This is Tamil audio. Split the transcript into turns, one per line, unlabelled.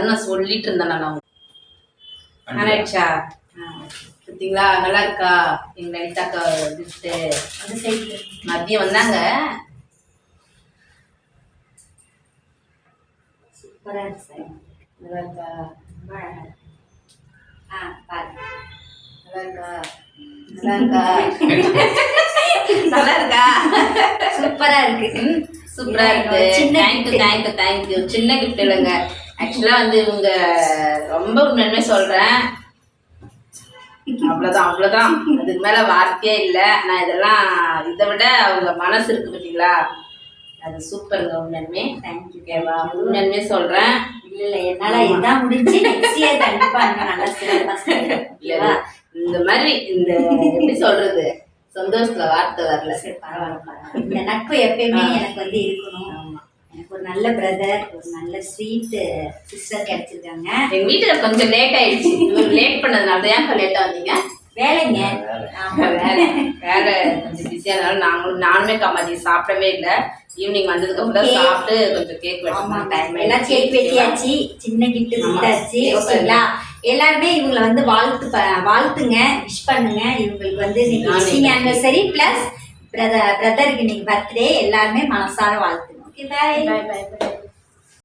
நான் சொல்லிட்டு இருந்தேன் நான் ஆனாச்சா பார்த்தீங்களா நல்லா இருக்கா? எங்க லலிதாக்கா கிஃப்ட்டு
அந்த சைடு
மதியம் வந்தாங்க.
சூப்பரா இருக்கு சார்
நல்லா இருக்கா.
ஆ
நல்லா இருக்கா? நல்லா இருக்கா? நல்லா இருக்கா?
சூப்பரா இருக்கு.
சூப்பரா இருக்கு. Thank you thank you thank you சின்ன கிஃப்ட் இல்லைங்க. ஆக்சுவலா வந்து இவங்க ரொம்ப உண்மையுமே சொல்றேன். அவ்வளவுதான் அவ்வளவுதான். அதுக்கு மேல வார்த்தையே இல்லை. நான் இதெல்லாம் இதை விட அவங்க மனசு இருக்கு பார்த்தீங்களா அது சூப்பருங்க உண்மையுமே
தேங்க்யூ
ஓகேவா உண்மையுமே சொல்றேன்.
இல்ல இல்ல என்னால இதான் முடிஞ்சு நெக்ஸ்ட் இயர் கண்டிப்பா இன்னும் நல்லா சிறப்பா செய்யறேன்.
இல்ல,
ஓகேவா
இந்த மாதிரி இந்த எப்படி சொல்றது? சந்தோஷத்துல வார்த்தை வரல.
சரி பரவாயில்ல பரவாயில்ல. இந்த நட்பு எப்பயுமே. எனக்கு வந்து இருக்கணும். ஒரு நல்ல பிரதர் ஒரு நல்ல ஸ்வீட் சிஸ்டர் கிடைச்சிருக்காங்க.
எங்க வீட்டுல கொஞ்சம் லேட் ஆயிடுச்சு. லேட் பண்ணதுனால தான் ஏன் லேட்டா வந்தீங்க?
வேலைங்க.
வேலை. வேலை. கொஞ்சம் பிஸியானாலும் நாங்களும் நானுமே கம்மாதி சாப்பிடவே இல்லை. ஈவினிங் வந்ததுக்கு அப்புறம். சாப்பிட்டு கொஞ்சம் கேக் வெட்டணும் டைம்
எல்லாம் கேக் வெட்டியாச்சு. சின்ன கிஃப்ட். கொடுத்தாச்சு ஓகேங்களா எல்லாருமே இவங்களை வந்து வாழ்த்து ப- வாழ்த்துங்க. விஷ் பண்ணுங்க. இவங்களுக்கு வந்து இன்னைக்கு ஆனிவர்சரி பிளஸ் பிரதர் பிரதருக்கு இன்னைக்கு பர்த்டே எல்லாருமே மனசார வாழ்த்துங்க. 拜
拜。拜拜